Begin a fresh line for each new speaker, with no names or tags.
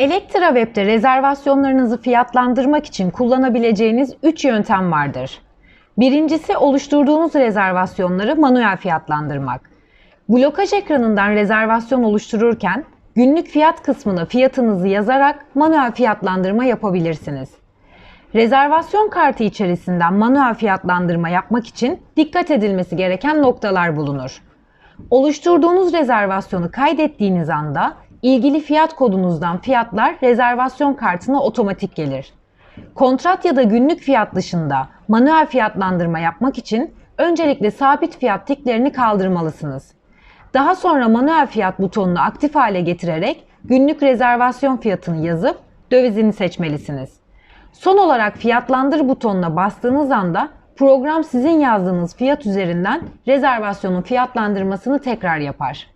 Elektra Web'de rezervasyonlarınızı fiyatlandırmak için kullanabileceğiniz 3 yöntem vardır. Birincisi oluşturduğunuz rezervasyonları manuel fiyatlandırmak. Blokaj ekranından rezervasyon oluştururken günlük fiyat kısmına fiyatınızı yazarak manuel fiyatlandırma yapabilirsiniz. Rezervasyon kartı içerisinden manuel fiyatlandırma yapmak için dikkat edilmesi gereken noktalar bulunur. Oluşturduğunuz rezervasyonu kaydettiğiniz anda ilgili fiyat kodunuzdan fiyatlar rezervasyon kartına otomatik gelir. Kontrat ya da günlük fiyat dışında manuel fiyatlandırma yapmak için öncelikle sabit fiyat tiklerini kaldırmalısınız. Daha sonra manuel fiyat butonunu aktif hale getirerek günlük rezervasyon fiyatını yazıp dövizini seçmelisiniz. Son olarak fiyatlandır butonuna bastığınız anda program sizin yazdığınız fiyat üzerinden rezervasyonun fiyatlandırmasını tekrar yapar.